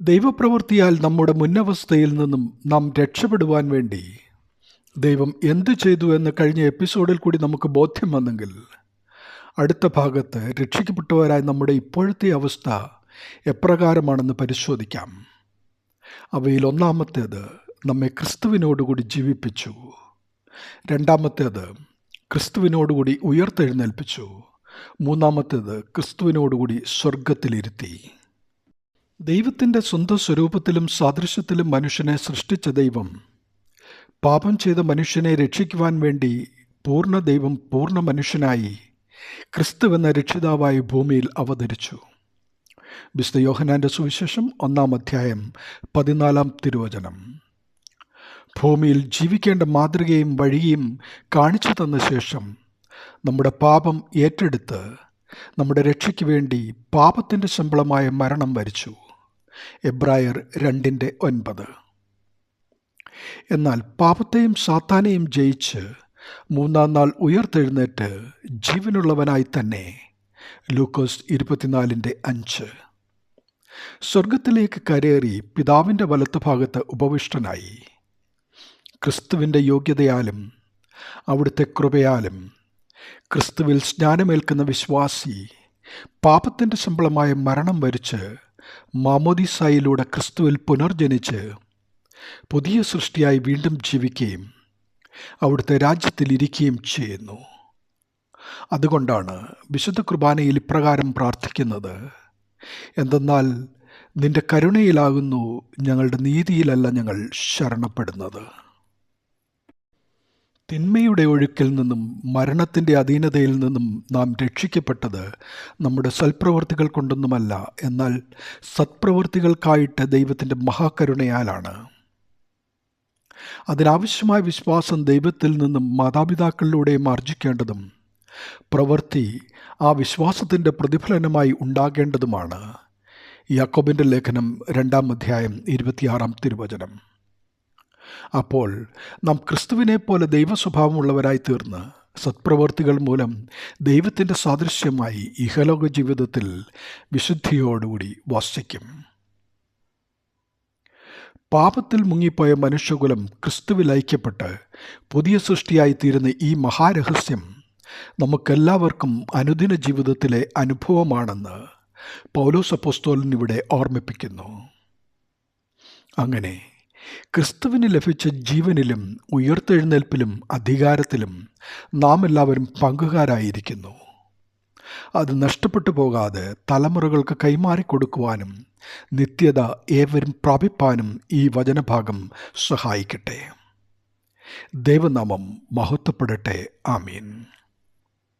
ദൈവപ്രവൃത്തിയാൽ നമ്മുടെ മുന്നവസ്ഥയിൽ നിന്നും നാം രക്ഷപ്പെടുവാൻ വേണ്ടി ദൈവം എന്തു ചെയ്തു എന്ന് കഴിഞ്ഞ എപ്പിസോഡിൽ കൂടി നമുക്ക് ബോധ്യം വന്നെങ്കിൽ അടുത്ത ഭാഗത്ത് രക്ഷിക്കപ്പെട്ടവരായ നമ്മുടെ ഇപ്പോഴത്തെ അവസ്ഥ എപ്രകാരമാണെന്ന് പരിശോധിക്കാം. അവയിൽ ഒന്നാമത്തേത് നമ്മെ ക്രിസ്തുവിനോടുകൂടി ജീവിപ്പിച്ചു. രണ്ടാമത്തേത് ക്രിസ്തുവിനോടുകൂടി ഉയർത്തെഴുന്നേൽപ്പിച്ചു. മൂന്നാമത്തേത് ക്രിസ്തുവിനോടുകൂടി സ്വർഗത്തിലിരുത്തി ദൈവത്തിന്റെ സ്വന്തം സ്വരൂപത്തിലും സാദൃശ്യത്തിലും മനുഷ്യനെ സൃഷ്ടിച്ച ദൈവം. പാപം ചെയ്ത മനുഷ്യനെ രക്ഷിക്കുവാൻ വേണ്ടി പൂർണ ദൈവം പൂർണ മനുഷ്യനായി ക്രിസ്തുവെന്ന രക്ഷിതാവായി ഭൂമിയിൽ അവതരിച്ചു. വിശുദ്ധ യോഹനാന്റെ സുവിശേഷം ഒന്നാം അധ്യായം പതിനാലാം തിരുവചനം. ഭൂമിയിൽ ജീവിക്കേണ്ട മാതൃകയും വഴിയും കാണിച്ചു തന്ന ശേഷം നമ്മുടെ പാപം ഏറ്റെടുത്ത് നമ്മുടെ രക്ഷയ്ക്ക് വേണ്ടി പാപത്തിന്റെ ശമ്പളമായ മരണം വരിച്ചു. എബ്രായർ രണ്ടിന്റെ ഒൻപത്. എന്നാൽ പാപത്തെയും സാത്താനെയും ജയിച്ച് മൂന്നാം നാൾ ഉയർത്തെഴുന്നേറ്റ് ജീവനുള്ളവനായി തന്നെ. ലൂക്കോസ് ഇരുപത്തിനാലിന്റെ അഞ്ച്. സ്വർഗത്തിലേക്ക് കരേറി പിതാവിന്റെ വലത്തുഭാഗത്ത് ഉപവിഷ്ടനായി. ക്രിസ്തുവിന്റെ യോഗ്യതയാലും അവിടുത്തെ കൃപയാലും ക്രിസ്തുവിൽ സ്നാനമേൽക്കുന്ന വിശ്വാസി പാപത്തിന്റെ ശമ്പളമായ മരണം വരിച്ച് മാമോദിസായിലൂടെ ക്രിസ്തുവിൽ പുനർജനിച്ച് പുതിയ സൃഷ്ടിയായി വീണ്ടും ജീവിക്കുകയും അവിടുത്തെ രാജ്യത്തിൽ ഇരിക്കുകയും ചെയ്യുന്നു. അതുകൊണ്ടാണ് വിശുദ്ധ കുർബാനയിൽ ഇപ്രകാരം പ്രാർത്ഥിക്കുന്നത്. എന്തെന്നാൽ നിന്റെ കരുണയിലാകുന്നു ഞങ്ങളുടെ നീതിയിലല്ല ഞങ്ങൾ ശരണപ്പെടുന്നത്. തിന്മയുടെ ഒഴുക്കിൽ നിന്നും മരണത്തിന്റെ അധീനതയിൽ നിന്നും നാം രക്ഷിക്കപ്പെട്ടത് നമ്മുടെ സൽപ്രവർത്തികൾ കൊണ്ടൊന്നുമല്ല എന്നാൽ സത്പ്രവർത്തികൾക്കായിട്ട് ദൈവത്തിന്റെ മഹാകരുണയാലാണ്. അതിനാവശ്യമായ വിശ്വാസം ദൈവത്തിൽ നിന്നും മാതാപിതാക്കളിലൂടെയും ആർജിക്കേണ്ടതും പ്രവൃത്തി ആ വിശ്വാസത്തിന്റെ പ്രതിഫലനമായി ഉണ്ടാകേണ്ടതുമാണ്. യാക്കോബിന്റെ ലേഖനം രണ്ടാം അധ്യായം ഇരുപത്തിയാറാം തിരുവചനം. അപ്പോൾ നാം ക്രിസ്തുവിനെ പോലെ ദൈവസ്വഭാവമുള്ളവരായി തീർന്ന് സത്പ്രവർത്തികൾ മൂലം ദൈവത്തിന്റെ സാദൃശ്യമായി ഇഹലോക ജീവിതത്തിൽ വിശുദ്ധിയോടുകൂടി വാസിക്കും. പാപത്തിൽ മുങ്ങിപ്പോയ മനുഷ്യകുലം ക്രിസ്തുവിൽ ഐക്യപ്പെട്ട് പുതിയ സൃഷ്ടിയായി തീരുന്ന ഈ മഹാരഹസ്യം നമുക്കെല്ലാവർക്കും അനുദിന ജീവിതത്തിലെ അനുഭവമാണെന്ന് പൗലോസ് അപ്പോസ്തോലൻ ഇവിടെ ഓർമ്മിപ്പിക്കുന്നു. അങ്ങനെ ക്രിസ്തുവിന് ലഭിച്ച ജീവനിലും ഉയർത്തെഴുന്നേൽപ്പിലും അധികാരത്തിലും നാം എല്ലാവരും പങ്കുകാരായിരിക്കുന്നു. അത് നഷ്ടപ്പെട്ടു പോകാതെ തലമുറകൾക്ക് കൈമാറിക്കൊടുക്കുവാനും നിത്യത ഏവരും പ്രാപിപ്പാനും ഈ വചനഭാഗം സഹായിക്കട്ടെ. ദൈവനാമം മഹത്വപ്പെടട്ടെ. ആമീൻ.